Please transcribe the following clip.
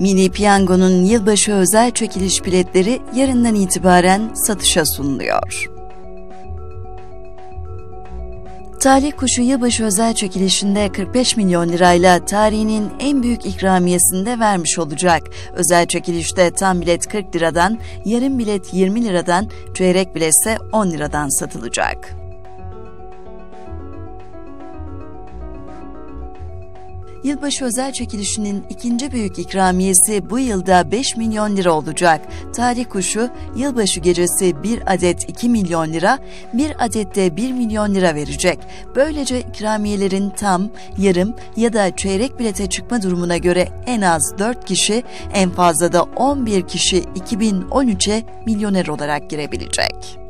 Mini Piyango'nun yılbaşı özel çekiliş biletleri yarından itibaren satışa sunuluyor. Talih Kuşu Yılbaşı özel çekilişinde 45 milyon lirayla tarihinin en büyük ikramiyesini de vermiş olacak. Özel çekilişte tam bilet 40 liradan, yarım bilet 20 liradan, çeyrek bilet ise 10 liradan satılacak. Yılbaşı özel çekilişinin ikinci büyük ikramiyesi bu yılda 5 milyon lira olacak. Tarih kuşu yılbaşı gecesi 1 adet 2 milyon lira, 1 adet de 1 milyon lira verecek. Böylece ikramiyelerin tam, yarım ya da çeyrek bilete çıkma durumuna göre en az 4 kişi, en fazla da 11 kişi 2013'e milyoner olarak girebilecek.